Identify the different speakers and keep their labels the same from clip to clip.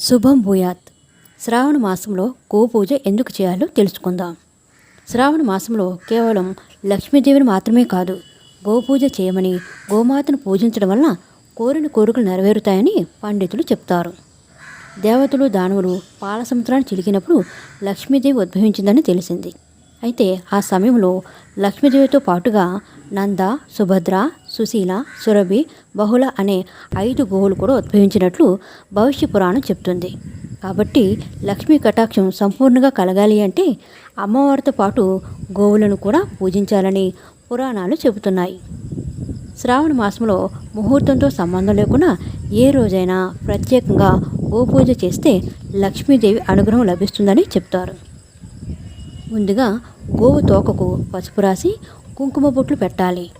Speaker 1: శుభం భూయాత్. శ్రావణ మాసంలో గోపూజ ఎందుకు చేయాలో తెలుసుకుందాం. శ్రావణ మాసంలో కేవలం లక్ష్మీదేవిని మాత్రమే కాదు గోపూజ చేయమని గోమాతను పూజించడం వలన కోరిన కోరికలు నెరవేరుతాయని పండితులు చెప్తారు. దేవతలు దానవులు పాల సముద్రాన్ని చిలికినప్పుడు లక్ష్మీదేవి ఉద్భవించిందని తెలిసింది. అయితే ఆ సమయంలో లక్ష్మీదేవితో పాటుగా నంద సుభద్ర సుశీల సురభి బహుళ అనే ఐదు గోవులు కూడా ఉద్భవించినట్లు భవిష్య పురాణం చెప్తుంది. కాబట్టి లక్ష్మీ కటాక్షం సంపూర్ణంగా కలగాలి అంటే అమ్మవారితో పాటు గోవులను కూడా పూజించాలని పురాణాలు చెబుతున్నాయి. శ్రావణ మాసంలో ముహూర్తంతో సంబంధం లేకుండా ఏ రోజైనా ప్రత్యేకంగా గోపూజ చేస్తే లక్ష్మీదేవి అనుగ్రహం లభిస్తుందని చెప్తారు. ముందుగా గోవు తోకకు పసుపు రాసి కుంకుమ బొట్లు పెట్టాలి.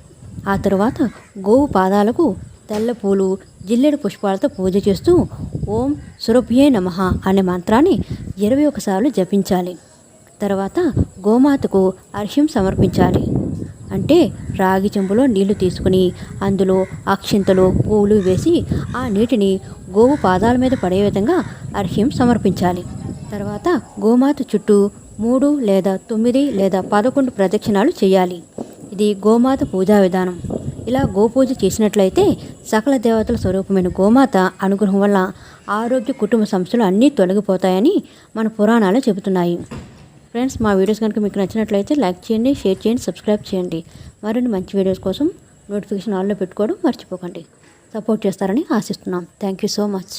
Speaker 1: ఆ తరువాత గోవు పాదాలకు తెల్ల పూలు జిల్లెడు పుష్పాలతో పూజ చేస్తూ ఓం సురభ్యే నమః అనే మంత్రాన్ని ఇరవై ఒకసార్లు జపించాలి. తర్వాత గోమాతకు అర్ఘ్యం సమర్పించాలి. అంటే రాగి చెంబులో నీళ్ళు తీసుకుని అందులో అక్షింతలు పువ్వులు వేసి ఆ నీటిని గోవు పాదాల మీద పడే విధంగా అర్ఘ్యం సమర్పించాలి. తర్వాత గోమాత చుట్టూ మూడు లేదా తొమ్మిది లేదా పదకొండు ప్రదక్షిణాలు చేయాలి. ఇది గోమాత పూజా విధానం. ఇలా గోపూజ చేసినట్లయితే సకల దేవతల స్వరూపమైన గోమాత అనుగ్రహం వల్ల ఆరోగ్య కుటుంబ సమస్యలు అన్నీ తొలగిపోతాయని మన పురాణాలు చెబుతున్నాయి. ఫ్రెండ్స్ మా వీడియోస్ కనుక మీకు నచ్చినట్లయితే లైక్ చేయండి షేర్ చేయండి సబ్స్క్రైబ్ చేయండి. మరిన్ని మంచి వీడియోస్ కోసం నోటిఫికేషన్ ఆన్లో పెట్టుకోవడం మర్చిపోకండి. సపోర్ట్ చేస్తారని ఆశిస్తున్నాం. Thank you so much.